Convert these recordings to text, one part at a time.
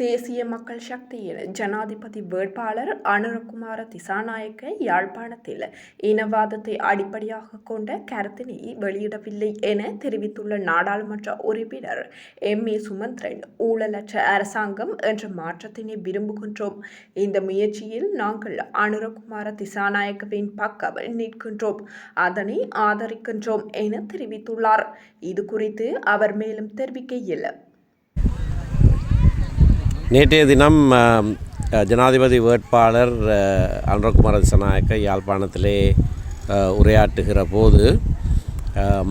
தேசிய மக்கள் சக்தியின் ஜனாதிபதி வேட்பாளர் அனுரகுமார திசாநாயக்க யாழ்ப்பாணத்தில் இனவாதத்தை அடிப்படையாக கொண்ட கருத்தினை வெளியிடவில்லை என தெரிவித்துள்ள நாடாளுமன்ற உறுப்பினர் எம். ஏ. சுமந்திரன் ஊழலற்ற அரசாங்கம் என்ற மாற்றத்தினை விரும்புகின்றோம். இந்த முயற்சியில் நாங்கள் அனுரகுமார திசாநாயக்கவின் பக்கம் நிற்கின்றோம். அதனை ஆதரிக்கின்றோம் என தெரிவித்துள்ளார். இது குறித்து அவர் மேலும் தெரிவிக்கையில் நேற்றைய தினம் ஜனாதிபதி வேட்பாளர் அஹ், அனுரகுமார திசநாயக்க யாழ்ப்பாணத்திலே உரையாற்றுகிற போது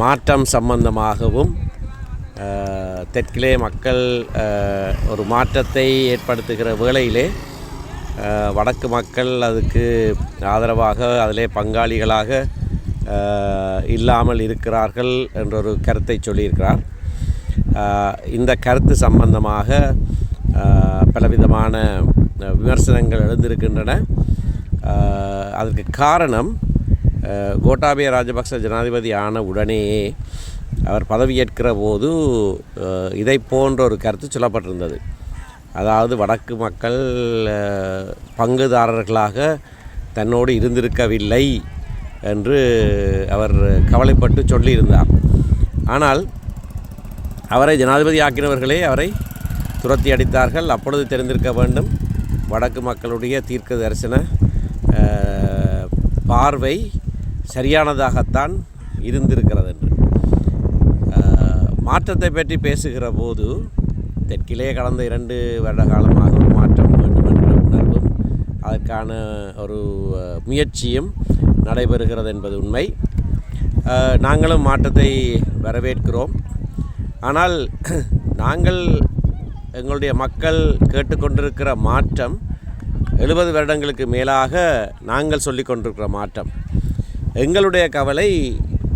மாற்றம் சம்பந்தமாகவும் தெற்கிலே மக்கள் ஒரு மாற்றத்தை ஏற்படுத்துகிற வேளையிலே வடக்கு மக்கள் அதுக்கு ஆதரவாக அதிலே பங்காளிகளாக இல்லாமல் இருக்கிறார்கள் என்ற ஒரு கருத்தை சொல்லியிருக்கிறார். இந்த கருத்து சம்பந்தமாக பலவிதமான விமர்சனங்கள் எழுந்திருக்கின்றன. அதற்கு காரணம் கோட்டாபய ராஜபக்ச ஜனாதிபதி ஆன உடனேயே அவர் பதவியேற்கிற போது இதை போன்ற ஒரு கருத்து சொல்லப்பட்டிருந்தது. அதாவது வடக்கு மக்கள் பங்குதாரர்களாக தன்னோடு இருந்திருக்கவில்லை என்று அவர் கவலைப்பட்டு சொல்லியிருந்தார். ஆனால் அவரை ஜனாதிபதி ஆக்கினவர்களே அவரை துரத்தி அடித்தார்கள். அப்பொழுது தெரிந்திருக்க வேண்டும் வடக்கு மக்களுடைய தீர்க்க தரிசன பார்வை சரியானதாகத்தான் இருந்திருக்கிறது என்று. மாற்றத்தை பற்றி பேசுகிற போது தெற்கிலே கடந்த இரண்டு வருட காலமாக ஒரு மாற்றம் வேண்டும் என்ற உணர்வும் அதற்கான ஒரு முயற்சியும் நடைபெறுகிறது என்பது உண்மை. நாங்களும் மாற்றத்தை வரவேற்கிறோம். ஆனால் நாங்கள் எங்களுடைய மக்கள் கேட்டுக்கொண்டிருக்கிற மாற்றம் எழுபது வருடங்களுக்கு மேலாக நாங்கள் சொல்லி கொண்டிருக்கிற மாற்றம். எங்களுடைய கவலை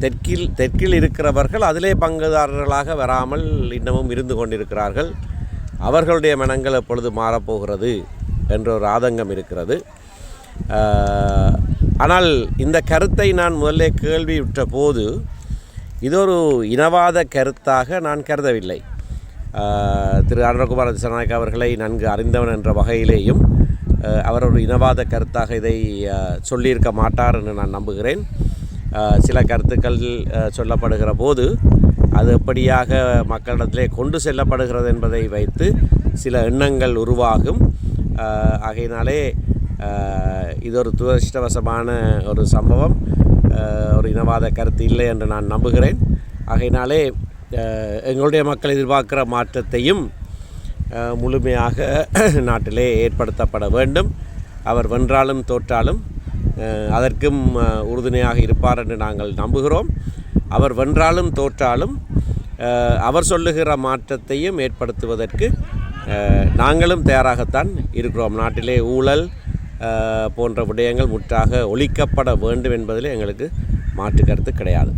தெற்கில் தெற்கில் இருக்கிறவர்கள் அதிலே பங்குதாரர்களாக வராமல் இன்னமும் இருந்து கொண்டிருக்கிறார்கள். அவர்களுடைய மனங்கள் எப்பொழுது மாறப்போகிறது என்ற ஒரு ஆதங்கம் இருக்கிறது. ஆனால் இந்த கருத்தை நான் முதல்ல கேள்வியுற்ற போது இது ஒரு இனவாத கருத்தாக நான் கருதவில்லை. திரு அனுரகுமார திசநாயக் அவர்களை நன்கு அறிந்தவன் என்ற வகையிலேயும் அவர் ஒரு இனவாத கருத்தாக இதை சொல்லியிருக்க மாட்டார் என்று நான் நம்புகிறேன். சில கருத்துக்கள் சொல்லப்படுகிற போது அது எப்படியாக மக்களிடத்திலே கொண்டு செல்லப்படுகிறது என்பதை வைத்து சில எண்ணங்கள் உருவாகும். ஆகையினாலே இது ஒரு துரதிருஷ்டவசமான ஒரு சம்பவம். ஒரு இனவாத கருத்து இல்லை என்று நான் நம்புகிறேன். ஆகையினாலே எங்களுடைய மக்கள் எதிர்பார்க்கிற மாற்றத்தையும் முழுமையாக நாட்டிலே ஏற்படுத்தப்பட வேண்டும். அவர் வென்றாலும் தோற்றாலும் அதற்கும் உறுதுணையாக இருப்பார் என்று நாங்கள் நம்புகிறோம். அவர் வென்றாலும் தோற்றாலும் அவர் சொல்லுகிற மாற்றத்தையும் ஏற்படுத்துவதற்கு நாங்களும் தயாராகத்தான் இருக்கிறோம். நாட்டிலே ஊழல் போன்ற விடயங்கள் முற்றாக ஒழிக்கப்பட வேண்டும் என்பதில் எங்களுக்கு மாற்று கருத்து கிடையாது.